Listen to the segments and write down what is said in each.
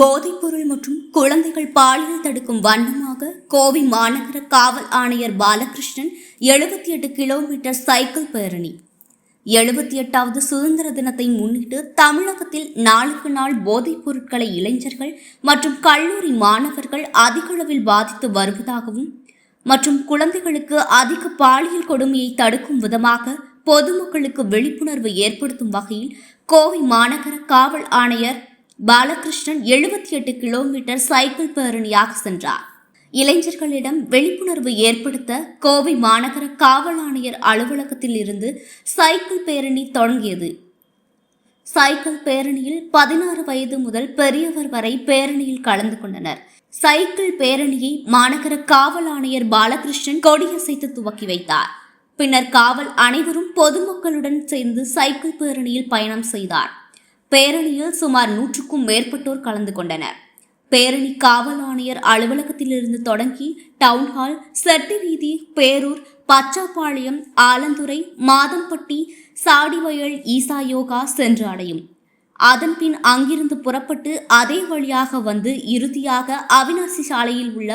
போதைப்பொருள் மற்றும் குழந்தைகள் பாலியல் தடுக்கும் வண்ணமாக கோவை மாநகர காவல் ஆணையர் பாலகிருஷ்ணன் எழுபத்தி எட்டு கிலோமீட்டர் சைக்கிள் பேரணி. எழுபத்தி எட்டாவது சுதந்திர தினத்தை முன்னிட்டு தமிழகத்தில் நாளுக்கு நாள் போதைப் பொருட்களை இளைஞர்கள் மற்றும் கல்லூரி மாணவர்கள் அதிகளவில் பாதித்து வருவதாகவும் மற்றும் குழந்தைகளுக்கு அதிக பாலியல் கொடுமையை தடுக்கும் விதமாக பொதுமக்களுக்கு விழிப்புணர்வு ஏற்படுத்தும் வகையில் கோவை மாநகர காவல் ஆணையர் பாலகிருஷ்ணன் எழுபத்தி எட்டு கிலோமீட்டர் சைக்கிள் பேரணியாக சென்றார். இளைஞர்களிடம் விழிப்புணர்வு ஏற்படுத்த கோவை மாநகர காவல் ஆணையர் அலுவலகத்தில் இருந்து சைக்கிள் பேரணி தொடங்கியது. சைக்கிள் பேரணியில் பதினாறு வயது முதல் பெரியவர் வரை பேரணியில் கலந்து கொண்டனர். சைக்கிள் பேரணியை மாநகர காவல் ஆணையர் பாலகிருஷ்ணன் கொடியசைத்து துவக்கி வைத்தார். பின்னர் காவல் அனைவரும் பொதுமக்களுடன் சேர்ந்து சைக்கிள் பேரணியில் பயணம் செய்தார். பேரணியில் சுமார் நூற்றுக்கும் மேற்பட்டோர் கலந்து கொண்டனர். பேரணி காவல் ஆணையர் அலுவலகத்திலிருந்து தொடங்கி டவுன்ஹால் செட்டி வீதி பேரூர் பச்சாப்பாளையம் ஆலந்துறை மாதம்பட்டி சாடிவயல் ஈசா யோகா சென்று அடையும். அதன்பின் அங்கிருந்து புறப்பட்டு அதே வழியாக வந்து இறுதியாக அவினாசி சாலையில் உள்ள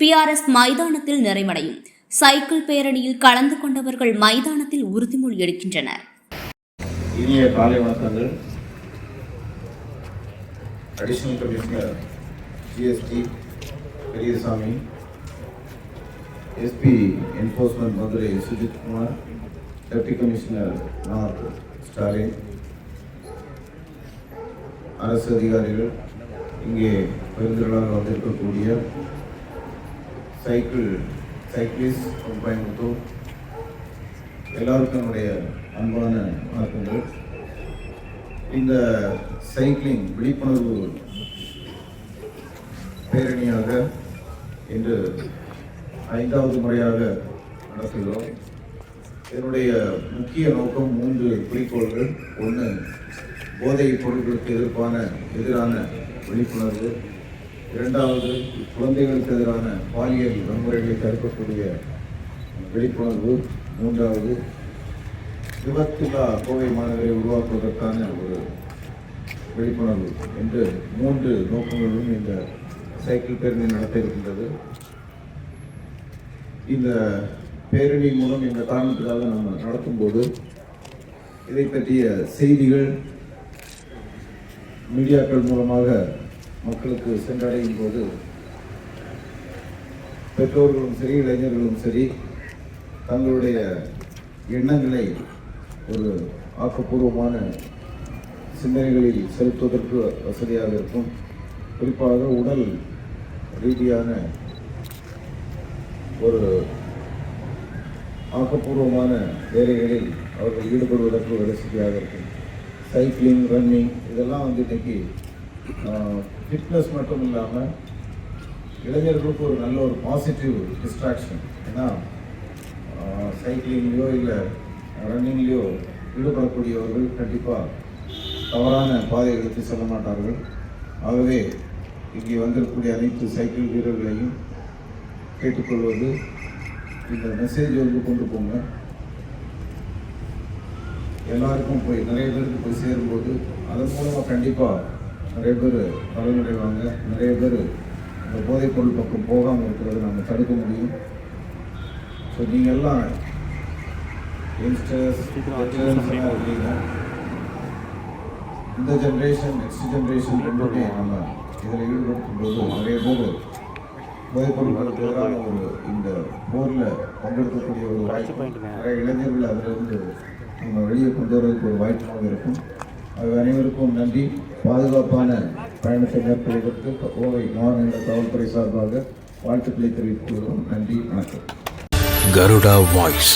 பிஆர்எஸ் மைதானத்தில் நிறைவடையும். சைக்கிள் பேரணியில் கலந்து கொண்டவர்கள் மைதானத்தில் உறுதிமொழி எடுக்கின்றனர். இனிய காலை வணக்கங்கள். Additional commissioner GST Periyasamy SP enforcement Madurai Sujith Kumar deputy commissioner north Stalin அரசு அதிகாரிகள் இங்கே பெருந்திரளாக வந்திருக்கக்கூடிய சைக்கிள் சைக்கிளிஸ்ட் கோயம்புத்தூர் எல்லாருக்கும் என்னுடைய அன்பான வணக்கங்கள். இந்த சைக்கிளிங் விழிப்புணர்வு பேரணியாக இன்று ஐந்தாவது முறையாக நடத்துகிறோம். இதனுடைய முக்கிய நோக்கம் மூன்று குறிக்கோள்கள். ஒன்று போதைப் பொருட்களுக்கு எதிர்ப்பான எதிரான விழிப்புணர்வு. இரண்டாவது குழந்தைகளுக்கு எதிரான பாலியல் வன்முறைகளை தடுக்கக்கூடிய விழிப்புணர்வு. மூன்றாவது விபத்தில்லா கோவை மாநகரை உருவாக்குவதற்கான ஒரு விழிப்புணர்வு என்று மூன்று நோக்கங்களுடன் இந்த சைக்கிள் பேரணி நடத்த இருக்கின்றது. இந்த பேரணி மூலம் இந்த காரணத்துக்காக நம்ம நடத்தும்போது இதை பற்றிய செய்திகள் மீடியாக்கள் மூலமாக மக்களுக்கு சென்றடையும் போது பெற்றோர்களும் சரி இளைஞர்களும் சரி தங்களுடைய எண்ணங்களை ஒரு ஆக்கப்பூர்வமான சிந்தனைகளில் செலுத்துவதற்கு வசதியாக இருக்கும். குறிப்பாக உடல் ரீதியான ஒரு ஆக்கப்பூர்வமான வேலைகளில் அவர்கள் ஈடுபடுவதற்கு வசதியாக இருக்கும். சைக்கிளிங் ரன்னிங் இதெல்லாம் வந்து இன்றைக்கி ஃபிட்னஸ் மட்டும் இல்லாமல் இளைஞர்களுக்கு ஒரு நல்ல ஒரு பாசிட்டிவ் டிஸ்ட்ராக்ஷன் ஏன்னா சைக்கிளிங்லையோ இல்லை ரன்னிங்லேயோ ஈடுபடக்கூடியவர்கள் கண்டிப்பாக தவறான பாதை எடுத்து செல்ல மாட்டார்கள். ஆகவே இங்கே வந்திருக்கக்கூடிய அனைத்து சைக்கிள் வீரர்களையும் கேட்டுக்கொள்வது இந்த மெசேஜ் வந்து கொண்டு போங்க. எல்லாருக்கும் போய் நிறைய பேருக்கு போய் சேரும்போது அதன் மூலமாக கண்டிப்பாக நிறைய பேர் பலனடைவாங்க நிறைய பேர் இந்த போதைப்பொருள் பக்கம் போகாமல் இருக்கிறத நம்ம தடுக்க முடியும். ஸோ நீங்கள் எல்லாம் இந்த ஜென்ரேஷன் நெக்ஸ்ட் ஜென்ரேஷன் ரெண்டுமே நம்ம இதில் ஈடுபடுத்தும் போது நிறைய பேர் போதைப்பொருட்களுக்கு ஒரு இந்த போரில் பங்கெடுக்கக்கூடிய ஒரு வாய்ப்பு நிறைய இளைஞர்கள் அதிலிருந்து நம்ம வெளியே கொண்டு வரதுக்கு ஒரு வாய்ப்பாக இருக்கும். அது அனைவருக்கும் நன்றி. பாதுகாப்பான பயணத்தை மேற்கொள்வதற்கு கோவை மாநில காவல்துறை சார்பாக வாழ்த்துக்களை தெரிவித்துக் கொள்கிறோம். நன்றி வணக்கம். Garuda Voice.